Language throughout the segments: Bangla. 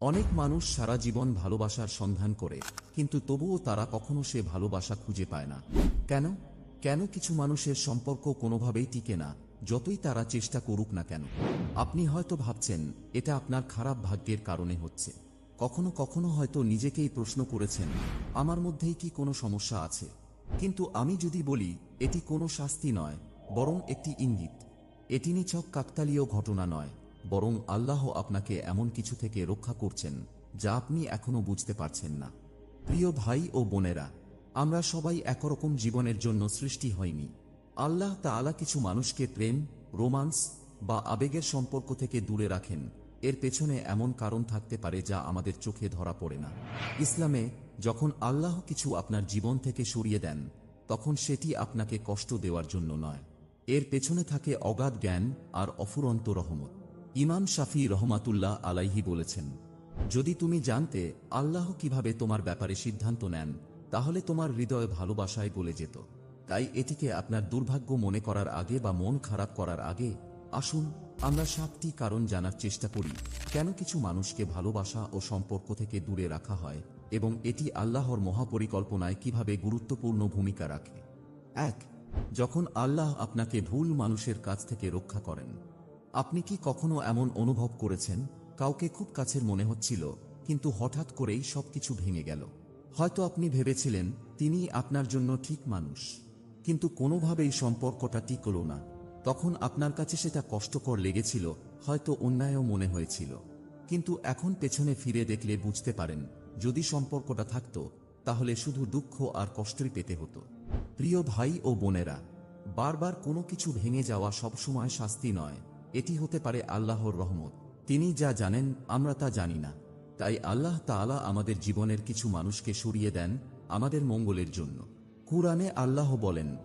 অনেক মানুষ সারা জীবন ভালোবাসার সন্ধান করে, কিন্তু তবুও তারা কখনো সে ভালোবাসা খুঁজে পায় না। কেন? কেন কিছু মানুষের সম্পর্ক কোনোভাবেই টিকে না, যতই তারা চেষ্টা করুক না কেন? আপনি হয়তো ভাবছেন, এটা আপনার খারাপ ভাগ্যের কারণে হচ্ছে। কখনো কখনো হয়তো নিজেকেই প্রশ্ন করেছেন, আমার মধ্যেই কি কোনো সমস্যা আছে? কিন্তু আমি যদি বলি, এটি কোনো শাস্তি নয়, বরং একটি ইঙ্গিত। এটি নিছক কাকতালীয় ঘটনা নয়। বরং আল্লাহ আপনাকে এমন কিছু থেকে রক্ষা করছেন যা আপনি এখনও বুঝতে পারছেন না। প্রিয় ভাই ও বোনেরা, আমরা সবাই একরকম জীবনের জন্য সৃষ্টি হয়নি। আল্লাহ তাআলা কিছু মানুষকে প্রেম, রোমান্স বা আবেগের সম্পর্ক থেকে দূরে রাখেন। এর পেছনে এমন কারণ থাকতে পারে যা আমাদের চোখে ধরা পড়ে না। ইসলামে যখন আল্লাহ কিছু আপনার জীবন থেকে সরিয়ে দেন, তখন সেটি আপনাকে কষ্ট দেওয়ার জন্য নয়। এর পেছনে থাকে অগাধ জ্ঞান আর অফুরন্ত রহমত। ইমাম শাফি রহমাতুল্লাহ আলাইহি বলেছেন, যদি তুমি জানতে আল্লাহ কীভাবে তোমার ব্যাপারে সিদ্ধান্ত নেন, তাহলে তোমার হৃদয় ভালোবাসায় গলে যেত। তাই এটিকে আপনার দুর্ভাগ্য মনে করার আগে বা মন খারাপ করার আগে, আসুন আমরা সাতটি কারণ জানার চেষ্টা করি, কেন কিছু মানুষকে ভালোবাসা ও সম্পর্ক থেকে দূরে রাখা হয় এবং এটি আল্লাহর মহাপরিকল্পনায় কীভাবে গুরুত্বপূর্ণ ভূমিকা রাখে। এক, যখন আল্লাহ আপনাকে ভুল মানুষের কাছ থেকে রক্ষা করেন আপনি কি কখনো এমন অনুভব করেছেন? কাউকে খুব কাছের মনে হচ্ছিল, কিন্তু হঠাৎ করেই সবকিছু ভেঙে গেল। হয়তো আপনি ভেবেছিলেন তিনি আপনার জন্য ঠিক মানুষ। কিন্তু কোনোভাবেই সম্পর্কটা টিকল না। তখন আপনার কাছে সেটা কষ্টকর লেগেছিল, হয়তো অন্যায়ও মনে হয়েছিল। কিন্তু এখন পেছনে ফিরে দেখলে বুঝতে পারেন, যদি সম্পর্কটা থাকত, তাহলে শুধু দুঃখ আর কষ্টই পেতে হতো। প্রিয় ভাই ও বোনেরা, বারবার কোনো কিছু ভেঙে যাওয়া সবসময় শাস্তি নয়। এটি হতে পারে আল্লাহর রহমত। তিনি যা জানেন, আমরা তা জানি না। তাই আল্লাহ তাআলা আমাদের জীবনের কিছু মানুষকে সরিয়ে দেন আমাদের মঙ্গলের জন্য। কুরআনে আল্লাহ বলেন,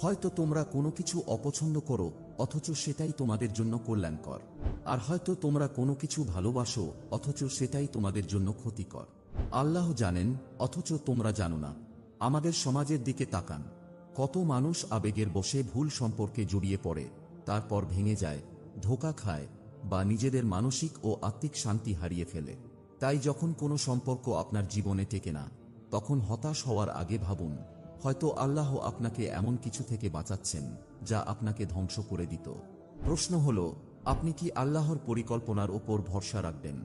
হয়তো তোমরা কোনো কিছু অপছন্দ করো, অথচ সেটাই তোমাদের জন্য কল্যাণকর। আর হয়তো তোমরা কোনো কিছু ভালোবাসো, অথচ সেটাই তোমাদের জন্য ক্ষতিকর। আল্লাহ জানেন, অথচ তোমরা জানো না। আমাদের সমাজের দিকে তাকান। কত মানুষ আবেগের বসে ভুল সম্পর্কে জড়িয়ে পড়ে, তারপর ভেঙে যায় ধোকা খায় বা নিজেদের মানসিক ও আত্মিক শান্তি হারিয়ে ফেলে। তাই যখন কোনো সম্পর্ক আপনার জীবনে টেকে না, তখন হতাশ হওয়ার আগে ভাবুন, হয়তো আল্লাহ আপনাকে এমন কিছু থেকে বাঁচাচ্ছেন যা আপনাকে ধ্বংস করে দিত। প্রশ্ন হল, আপনি কি আল্লাহর পরিকল্পনার ওপর ভরসা রাখবেন?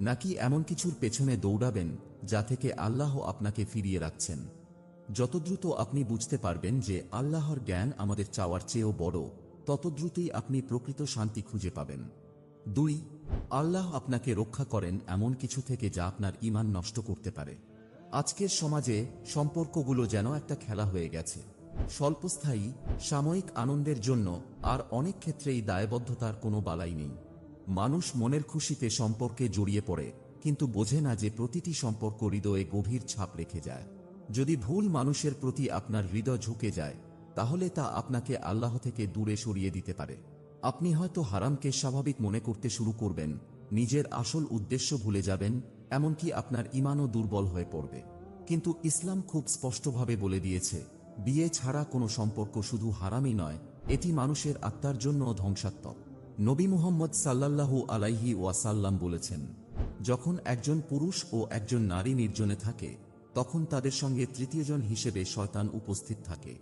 নাকি এমন কিছুর পেছনে দৌড়াবেন যা থেকে আল্লাহ আপনাকে ফিরিয়ে রাখছেন? যত দ্রুত আপনি বুঝতে পারবেন যে আল্লাহর জ্ঞান আমাদের চাওয়ার চেয়েও বড় তত দ্রুতই আপনি প্রকৃত শান্তি খুঁজে পাবেন। দুই, আল্লাহ আপনাকে রক্ষা করেন এমন কিছু থেকে যা আপনার ইমান নষ্ট করতে পারে। আজকের সমাজে সম্পর্কগুলো যেন একটা খেলা হয়ে গেছে। স্বল্পস্থায়ী, সাময়িক আনন্দের জন্য আর অনেক ক্ষেত্রেই দায়বদ্ধতার কোনো বালাই নেই। মানুষ মনের খুশিতে সম্পর্কে জড়িয়ে পড়ে, কিন্তু বোঝে না যে প্রতিটি সম্পর্ক হৃদয়ে গভীর ছাপ রেখে যায়। যদি ভুল মানুষের প্রতি আপনার হৃদয় ঝুঁকে যায় তাহলে তা আপনাকে আল্লাহ থেকে দূরে সরিয়ে দিতে পারে। আপনি হয়তো হারামকে স্বাভাবিক মনে করতে শুরু করবেন, নিজের আসল উদ্দেশ্য ভুলে যাবেন, এমনকি আপনার ইমানও দুর্বল হয়ে পড়বে। কিন্তু ইসলাম খুব স্পষ্টভাবে বলে দিয়েছে, বিয়ে ছাড়া কোনো সম্পর্ক শুধু হারামই নয়, এটি মানুষের আত্মার জন্য ধ্বংসাত্মক। নবী মুহাম্মদ সাল্লাল্লাহু আলাইহি ওয়াসাল্লাম বলেছেন, যখন একজন পুরুষ ও একজন নারী নির্জনে থাকে, তখন তাদের সঙ্গে তৃতীয়জন হিসেবে শয়তান উপস্থিত থাকে।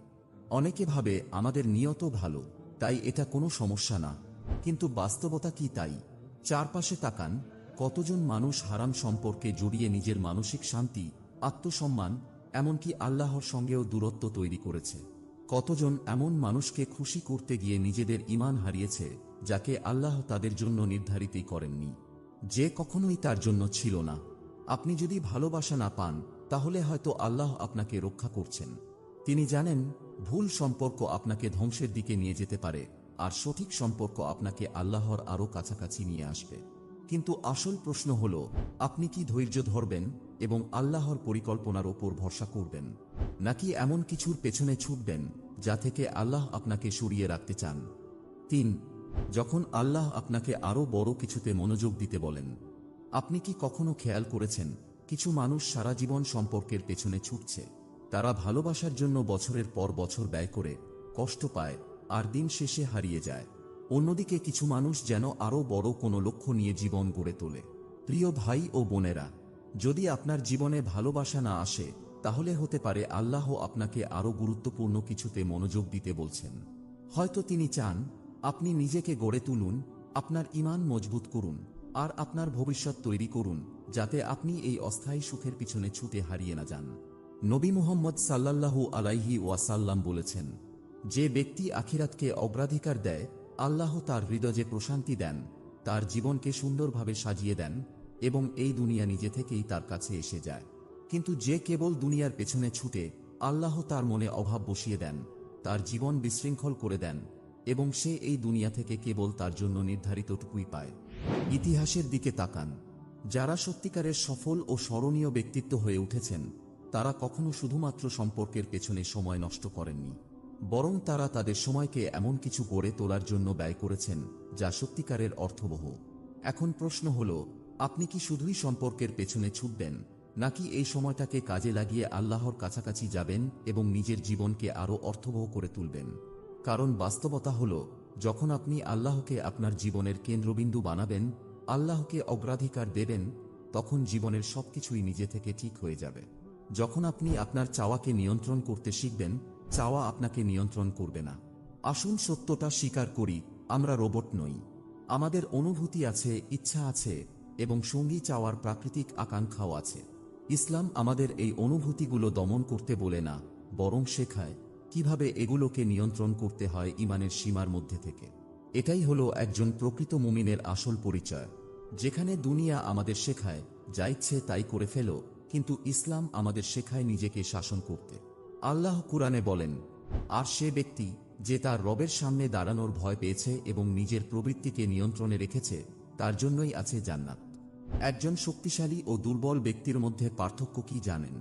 অনেকে ভাবে আমাদের নিয়ত ভালো, তাই এটা কোনো সমস্যা না। কিন্তু বাস্তবতা কি তাই? চারপাশে তাকান, কতজন মানুষ হারাম সম্পর্কে জড়িয়ে নিজের মানসিক শান্তি, আত্মসম্মান, এমনকি আল্লাহর সঙ্গেও দূরত্ব তৈরি করেছে। কতজন এমন মানুষকে খুশি করতে গিয়ে নিজেদের ইমান হারিয়েছে, যাকে আল্লাহ তাদের জন্য নির্ধারিতই করেননি। যে কখনোই তার জন্য ছিল না। আপনি যদি ভালোবাসা না পান, তাহলে হয়তো আল্লাহ আপনাকে রক্ষা করছেন। তিনি জানেন ভুল সম্পর্ক আপনাকে ধ্বংসের দিকে নিয়ে যেতে পারে, আর সঠিক সম্পর্ক আপনাকে আল্লাহর আরও কাছাকাছি নিয়ে আসবে। কিন্তু আসল প্রশ্ন হল, আপনি কি ধৈর্য ধরবেন এবং আল্লাহর পরিকল্পনার ওপর ভরসা করবেন, নাকি এমন কিছুর পেছনে ছুটবেন যা থেকে আল্লাহ আপনাকে সরিয়ে রাখতে চান? তিন, যখন আল্লাহ আপনাকে আরও বড় কিছুতে মনোযোগ দিতে বলেন, আপনি কি কখনো খেয়াল করেছেন, কিছু মানুষ সারা জীবন সম্পর্কের পেছনে ছুটছে? তারা ভালোবাসার জন্য বছরের পর বছর ব্যয় করে, কষ্ট পায়, আর দিন শেষে হারিয়ে যায়। অন্যদিকে কিছু মানুষ যেন আরও বড় কোনো লক্ষ্য নিয়ে জীবন গড়ে তোলে। প্রিয় ভাই ও বোনেরা, যদি আপনার জীবনে ভালোবাসা না আসে, তাহলে হতে পারে আল্লাহ আপনাকে আরও গুরুত্বপূর্ণ কিছুতে মনোযোগ দিতে বলছেন। হয়তো তিনি চান, আপনি নিজেকে গড়ে তুলুন, আপনার ইমান মজবুত করুন, আর আপনার ভবিষ্যৎ তৈরি করুন, যাতে আপনি এই অস্থায়ী সুখের পিছনে ছুটে হারিয়ে না যান। নবী মুহাম্মদ সাল্লাল্লাহু আলাইহি ওয়াসাল্লাম বলেছেন, যে ব্যক্তি আখিরাতকে অগ্রাধিকার দেয়, আল্লাহ তার হৃদয়ে প্রশান্তি দেন, তার জীবনকে সুন্দরভাবে সাজিয়ে দেন এবং এই দুনিয়া নিজে থেকেই তার কাছে এসে যায়। কিন্তু যে কেবল দুনিয়ার পেছনে ছুটে আল্লাহ তার মনে অভাব বসিয়ে দেন, তার জীবন বিশৃঙ্খল করে দেন এবং সে এই দুনিয়া থেকে কেবল তার জন্য নির্ধারিতটুকুই পায়। ইতিহাসের দিকে তাকান। যারা সত্যিকারের সফল ও স্মরণীয় ব্যক্তিত্ব হয়ে উঠেছেন তারা কখনো শুধুমাত্র সম্পর্কের পেছনে সময় নষ্ট করেননি, বরং তারা তাদের সময়কে এমন কিছু গড়ে তোলার জন্য ব্যয় করেছেন, যা সত্যিকারের অর্থবহ। এখন প্রশ্ন হল, আপনি কি শুধুই সম্পর্কের পেছনে ছুটবেন নাকি এই সময়টাকে কাজে লাগিয়ে আল্লাহর কাছাকাছি যাবেন এবং নিজের জীবনকে আরও অর্থবহ করে তুলবেন? কারণ বাস্তবতা হল, যখন আপনি আল্লাহকে আপনার জীবনের কেন্দ্রবিন্দু বানাবেন, আল্লাহকে অগ্রাধিকার দেবেন, তখন জীবনের সবকিছুই নিজে থেকে ঠিক হয়ে যাবে। যখন আপনি আপনার চাওয়াকে নিয়ন্ত্রণ করতে শিখবেন, চাওয়া আপনাকে নিয়ন্ত্রণ করবে না। আসুন সত্যটা স্বীকার করি, আমরা রোবট নই। আমাদের অনুভূতি আছে, ইচ্ছা আছে, এবং সঙ্গী চাওয়ার প্রাকৃতিক আকাঙ্ক্ষাও আছে। ইসলাম আমাদের এই অনুভূতিগুলো দমন করতে বলে না, বরং শেখায় কীভাবে এগুলোকে নিয়ন্ত্রণ করতে হয় ইমানের সীমার মধ্যে থেকে। এটাই হলো একজন প্রকৃত মুমিনের আসল পরিচয়, যেখানে দুনিয়া আমাদের শেখায়, যা ইচ্ছে তাই করে ফেলো কিন্তু ইসলাম আমাদের শেখায় নিজেকে শাসন করতে। আল্লাহ কুরআনে বলেন, আর সে ব্যক্তি যে তার রবের সামনে দাঁড়ানোর ভয় পেয়েছে এবং নিজের প্রবৃত্তিকে নিয়ন্ত্রণে রেখেছে, তার জন্যই আছে জান্নাত। একজন শক্তিশালী ও দুর্বল ব্যক্তির মধ্যে পার্থক্য কি জানেন?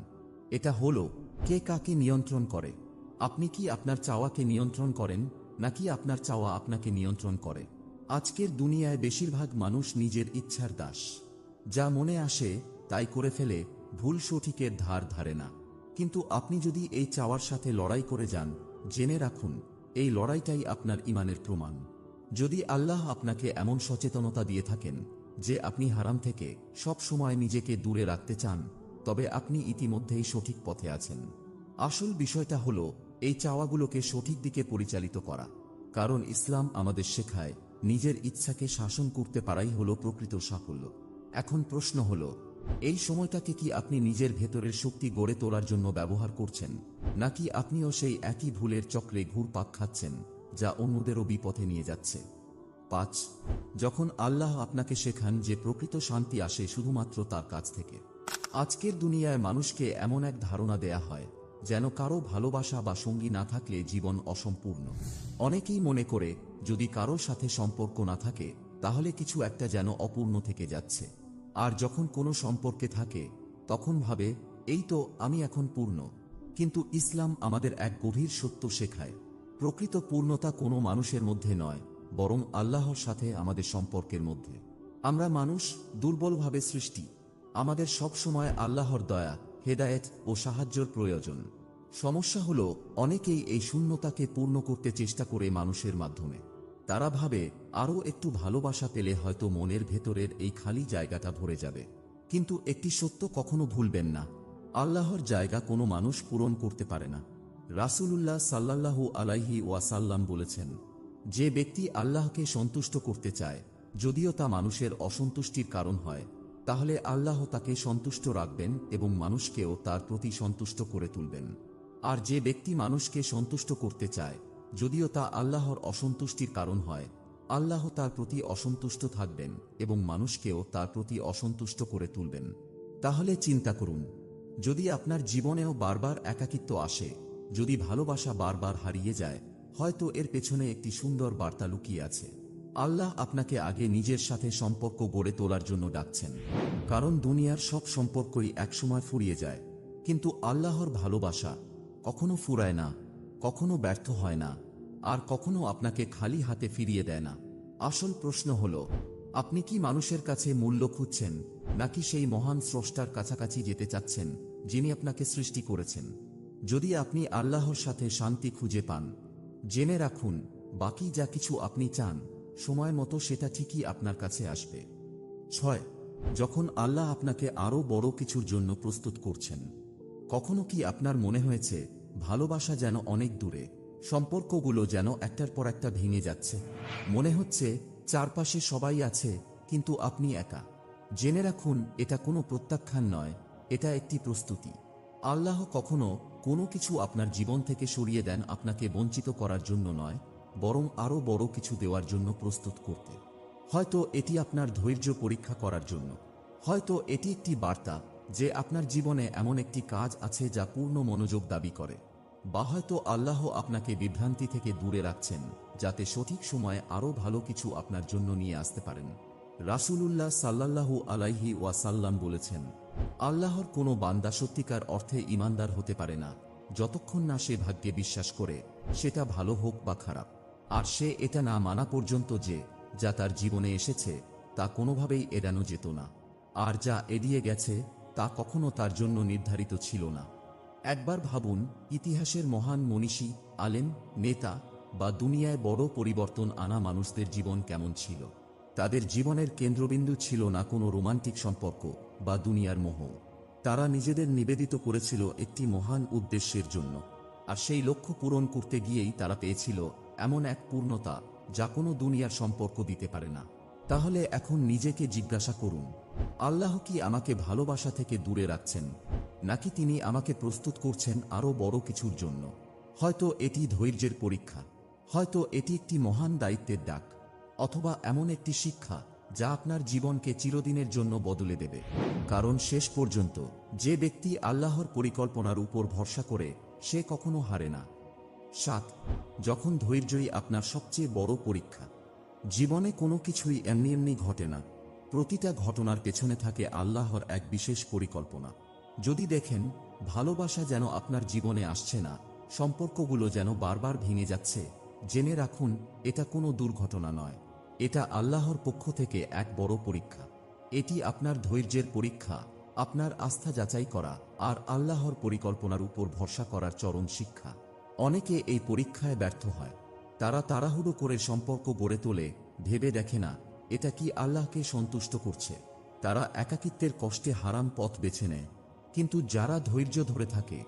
এটা হলো, কে কাকে নিয়ন্ত্রণ করে? আপনি কি আপনার চাওয়াকে নিয়ন্ত্রণ করেন, নাকি আপনার চাওয়া আপনাকে নিয়ন্ত্রণ করে? আজকের দুনিয়ায় বেশিরভাগ মানুষ নিজের ইচ্ছার দাস। যা মনে আসে, তাই করে ফেলে ভুল সঠিকের ধার ধারে না। কিন্তু আপনি যদি এই চাওয়ার সাথে লড়াই করে যান, জেনে রাখুন, এই লড়াইটাই আপনার ইমানের প্রমাণ। যদি আল্লাহ আপনাকে এমন সচেতনতা দিয়ে থাকেন যে আপনি হারাম থেকে সব সময় নিজেকে দূরে রাখতে চান, তবে আপনি ইতিমধ্যেই সঠিক পথে আছেন। আসল বিষয়টা হল, এই চাওয়াগুলোকে সঠিক দিকে পরিচালিত করা। কারণ ইসলাম আমাদের শেখায়, নিজের ইচ্ছাকে শাসন করতে পারাই হলো প্রকৃত সাফল্য। এখন প্রশ্ন হল এই সময়টাকে কি আপনি নিজের ভেতরের শক্তি গড়ে তোলার জন্য ব্যবহার করছেন, নাকি আপনিও সেই একই ভুলের চক্রে ঘুরপাক খাচ্ছেন, যা অন্যদেরও বিপথে নিয়ে যাচ্ছে? পাঁচ, যখন আল্লাহ আপনাকে শেখান যে প্রকৃত শান্তি আসে শুধুমাত্র তার কাছ থেকে। আজকের দুনিয়ায় মানুষকে এমন এক ধারণা দেয়া হয়, যেন কারও ভালোবাসা বা সঙ্গী না থাকলে জীবন অসম্পূর্ণ। অনেকেই মনে করে, যদি কারোর সাথে সম্পর্ক না থাকে, তাহলে কিছু একটা যেন অপূর্ণ থেকে যাচ্ছে। আর যখন কোনো সম্পর্কে থাকে, তখন ভাবে, এই তো আমি এখন পূর্ণ। কিন্তু ইসলাম আমাদের এক গভীর সত্য শেখায়। প্রকৃত পূর্ণতা কোনো মানুষের মধ্যে নয়, বরং আল্লাহর সাথে আমাদের সম্পর্কের মধ্যে। আমরা মানুষ দুর্বলভাবে সৃষ্টি। আমাদের সব সময় আল্লাহর দয়া, হেদায়েত ও সাহায্যর প্রয়োজন। সমস্যা হলো, অনেকেই এই শূন্যতাকে পূর্ণ করতে চেষ্টা করে মানুষের মাধ্যমে। তারা ভাবে, আরও একটু ভালোবাসা পেলে হয়তো মনের ভেতরের এই খালি জায়গাটা ভরে যাবে। কিন্তু একটি সত্য কখনো ভুলবেন না। আল্লাহর জায়গা কোনো মানুষ পূরণ করতে পারে না। রাসূলুল্লাহ সাল্লাল্লাহু আলাইহি ওয়াসাল্লাম বলেছেন, যে ব্যক্তি আল্লাহকে সন্তুষ্ট করতে চায়, যদিও তা মানুষের অসন্তুষ্টির কারণ হয়, তাহলে আল্লাহ তাকে সন্তুষ্ট রাখবেন এবং মানুষকেও তার প্রতি সন্তুষ্ট করে তুলবেন। আর যে ব্যক্তি মানুষকে সন্তুষ্ট করতে চায় যদিও তা আল্লাহর অসন্তুষ্টির কারণ হয়, আল্লাহ তার প্রতি অসন্তুষ্ট থাকবেন এবং মানুষকেও তার প্রতি অসন্তুষ্ট করে তুলবেন। তাহলে চিন্তা করুন, যদি আপনার জীবনেও বারবার একাকিত্ব আসে, যদি ভালোবাসা বারবার হারিয়ে যায়, হয়তো এর পেছনে একটি সুন্দর বার্তা লুকিয়ে আছে। আল্লাহ আপনাকে আগে নিজের সাথে সম্পর্ক গড়ে তোলার জন্য ডাকছেন। কারণ দুনিয়ার সব সম্পর্কই একসময় ফুরিয়ে যায়, কিন্তু আল্লাহর ভালোবাসা কখনো ফুরায় না। কখনো ব্যর্থ হয় না, আর কখনো আপনাকে খালি হাতে ফিরিয়ে দেয় না। আসল প্রশ্ন হল, আপনি কি মানুষের কাছে মূল্য খুঁজছেন, নাকি সেই মহান স্রষ্টার কাছাকাছি যেতে চাচ্ছেন, যিনি আপনাকে সৃষ্টি করেছেন? যদি আপনি আল্লাহর সাথে শান্তি খুঁজে পান, জেনে রাখুন, বাকি যা কিছু আপনি চান, সময় মতো সেটা ঠিকই আপনার কাছে আসবে। ছয়, যখন আল্লাহ আপনাকে আরও বড় কিছুর জন্য প্রস্তুত করছেন, কখনো কি আপনার মনে হয়েছে ভালোবাসা যেন অনেক দূরে, সম্পর্কগুলো যেন একটার পর একটা ভেঙে যাচ্ছে। মনে হচ্ছে চারপাশে সবাই আছে, কিন্তু আপনি একা। জেনে রাখুন, এটা কোনো প্রত্যাখ্যান নয়, এটা একটি প্রস্তুতি। আল্লাহ কখনো কোনো কিছু আপনার জীবন থেকে সরিয়ে দেন আপনাকে বঞ্চিত করার জন্য নয়, বরং আরও বড় কিছু দেওয়ার জন্য প্রস্তুত করতে। হয়তো এটি আপনার ধৈর্য পরীক্ষা করার জন্য। হয়তো এটি একটি বার্তা যে আপনার জীবনে এমন একটি কাজ আছে যা পূর্ণ মনোযোগ দাবি করে, বা হয়তো আল্লাহ আপনাকে বিভ্রান্তি থেকে দূরে রাখছেন, যাতে সঠিক সময়ে আরও ভালো কিছু আপনার জন্য নিয়ে আসতে পারেন। রাসূলুল্লাহ সাল্লাল্লাহু আলাইহি ওয়াসাল্লাম বলেছেন, আল্লাহর কোনো বান্দা সত্যিকার অর্থে ইমানদার হতে পারে না। যতক্ষণ না সে ভাগ্যে বিশ্বাস করে, সেটা ভালো হোক বা খারাপ। আর সে এটা না মানা পর্যন্ত যে, যা তার জীবনে এসেছে, তা কোনোভাবেই এড়ানো যেত না। আর যা এড়িয়ে গেছে তা কখনো তার জন্য নির্ধারিত ছিল না। একবার ভাবুন, ইতিহাসের মহান মনীষী, আলেম, নেতা বা দুনিয়ায় বড় পরিবর্তন আনা মানুষদের জীবন কেমন ছিল। তাদের জীবনের কেন্দ্রবিন্দু ছিল না কোনো রোমান্টিক সম্পর্ক বা দুনিয়ার মোহ। তারা নিজেদের নিবেদিত করেছিল একটি মহান উদ্দেশ্যের জন্য। আর সেই লক্ষ্য পূরণ করতে গিয়েই তারা পেয়েছিল এমন এক পূর্ণতা যা কোনো দুনিয়ার সম্পর্ক দিতে পারে না। তাহলে এখন নিজেকে জিজ্ঞাসা করুন আল্লাহ কি আমাকে ভালোবাসা থেকে দূরে রাখছেন, নাকি তিনি আমাকে প্রস্তুত করছেন আরও বড় কিছুর জন্য? হয়তো এটি ধৈর্যের পরীক্ষা, হয়তো এটি একটি মহান দায়িত্বের ডাক, অথবা এমন একটি শিক্ষা যা আপনার জীবনকে চিরদিনের জন্য বদলে দেবে। কারণ শেষ পর্যন্ত যে ব্যক্তি আল্লাহর পরিকল্পনার উপর ভরসা করে, সে কখনো হারে না। সাত, যখন ধৈর্যই আপনার সবচেয়ে বড় পরীক্ষা, জীবনে কোনো কিছুই এমনি এমনি ঘটে না। প্রতিটা ঘটনার পেছনে থাকে আল্লাহর এক বিশেষ পরিকল্পনা। যদি দেখেন, ভালোবাসা যেন আপনার জীবনে আসছে না, সম্পর্কগুলো যেন বারবার ভেঙে যাচ্ছে, জেনে রাখুন, এটা কোনো দুর্ঘটনা নয়। এটা আল্লাহর পক্ষ থেকে এক বড় পরীক্ষা। এটি আপনার ধৈর্যের পরীক্ষা, আপনার আস্থা যাচাই করা, আর আল্লাহর পরিকল্পনার উপর ভরসা করার চরম শিক্ষা। অনেকে এই পরীক্ষায় ব্যর্থ হয়। তারা তাড়াহুড়ো করে সম্পর্ক গড়ে তোলে, ভেবে দেখে না এটা কি আল্লাহকে সন্তুষ্ট করছে? তারা একাকিত্বের কষ্টে হারাম পথ বেছে নেয়। কিন্তু যারা ধৈর্য ধরে থাকে,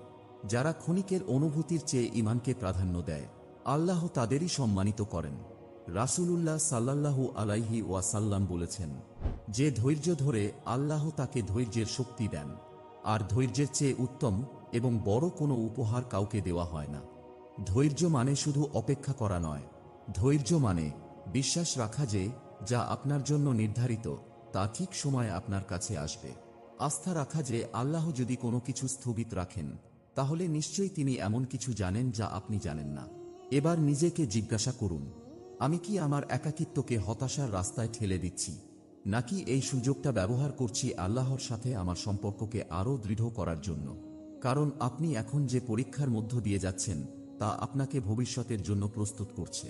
যারা ক্ষণিকের অনুভূতির চেয়ে ইমানকে প্রাধান্য দেয়, আল্লাহ তাদেরই সম্মানিত করেন। রাসূলুল্লাহ সাল্লাল্লাহু আলাইহি ওয়াসাল্লাম বলেছেন, যে ধৈর্য ধরে আল্লাহ তাকে ধৈর্যের শক্তি দেন, আর ধৈর্যের চেয়ে উত্তম এবং বড় কোনো উপহার কাউকে দেওয়া হয় না। ধৈর্য মানে শুধু অপেক্ষা করা নয়। ধৈর্য মানে বিশ্বাস রাখা যে যা আপনার জন্য নির্ধারিত, তা ঠিক সময়ে আপনার কাছে আসবে। আস্থা রাখা যে আল্লাহ যদি কোনো কিছু স্থগিত রাখেন, তাহলে নিশ্চয়ই তিনি এমন কিছু জানেন যা আপনি জানেন না। এবার নিজেকে জিজ্ঞাসা করুন, আমি কি আমার একাকিত্বকে হতাশার রাস্তায় ঠেলে দিচ্ছি, নাকি এই সুযোগটা ব্যবহার করছি আল্লাহর সাথে আমার সম্পর্ককে আরও দৃঢ় করার জন্য? কারণ আপনি এখন যে পরীক্ষার মধ্য দিয়ে যাচ্ছেন, তা আপনাকে ভবিষ্যতের জন্য প্রস্তুত করছে।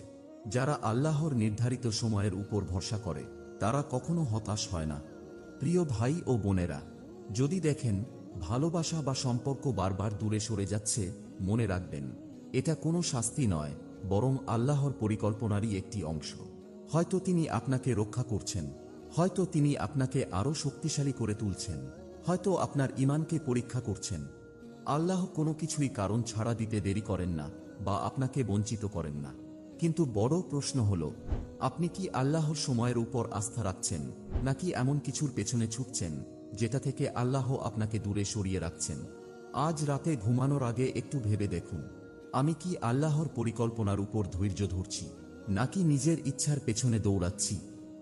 যারা আল্লাহর নির্ধারিত সময়ের উপর ভরসা করে, তারা কখনো হতাশ হয় না। প্রিয় ভাই ও বোনেরা, যদি দেখেন ভালোবাসা বা সম্পর্ক বারবার দূরে সরে যাচ্ছে, মনে রাখবেন, এটা কোনো শাস্তি নয়, বরং আল্লাহর পরিকল্পনারই একটি অংশ। হয়তো তিনি আপনাকে রক্ষা করছেন, হয়তো তিনি আপনাকে আরও শক্তিশালী করে তুলছেন, হয়তো আপনার ইমানকে পরীক্ষা করছেন। আল্লাহ কোনো কিছুই কারণ ছাড়া দিতে দেরি করেন না বা আপনাকে বঞ্চিত করেন না। কিন্তু বড় প্রশ্ন হল, আপনি কি আল্লাহর সময়ের উপর আস্থা রাখছেন, নাকি এমন কিছুর পেছনে ছুটছেন, যেটা থেকে আল্লাহ আপনাকে দূরে সরিয়ে রাখছেন? আজ রাতে ঘুমানোর আগে একটু ভেবে দেখুন, আমি কি আল্লাহর পরিকল্পনার উপর ধৈর্য ধরছি, নাকি নিজের ইচ্ছার পেছনে দৌড়াচ্ছি?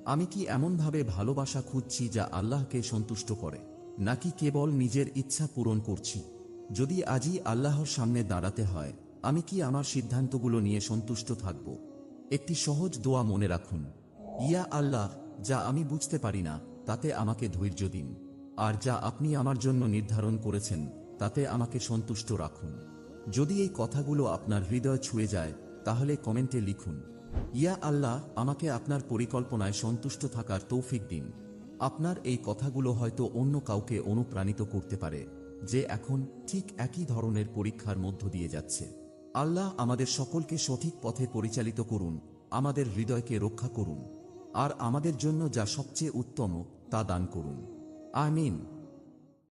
আমি কি এমনভাবে ভালোবাসা খুঁজছি যা আল্লাহকে সন্তুষ্ট করে, নাকি কেবল নিজের ইচ্ছা পূরণ করছি? যদি আজই আল্লাহর সামনে দাঁড়াতে হয় আমি কি আমার সিদ্ধান্তগুলো নিয়ে সন্তুষ্ট থাকব? একটি সহজ দোয়া মনে রাখুন। ইয়া আল্লাহ, যা আমি বুঝতে পারি না, তাতে আমাকে ধৈর্য দিন। আর যা আপনি আমার জন্য নির্ধারণ করেছেন, তাতে আমাকে সন্তুষ্ট রাখুন। যদি এই কথাগুলো আপনার হৃদয় ছুঁয়ে যায়, তাহলে কমেন্টে লিখুন। ইয়া আল্লাহ, আমাকে আপনার পরিকল্পনায় সন্তুষ্ট থাকার তৌফিক দিন। আপনার এই কথাগুলো হয়তো অন্য কাউকে অনুপ্রাণিত করতে পারে, যে এখন ঠিক একই ধরনের পরীক্ষার মধ্য দিয়ে যাচ্ছে। আল্লাহ আমাদের সকলকে সঠিক পথে পরিচালিত করুন, আমাদের হৃদয়কে রক্ষা করুন, আর আমাদের জন্য যা সবচেয়ে উত্তম তা দান করুন। আমিন।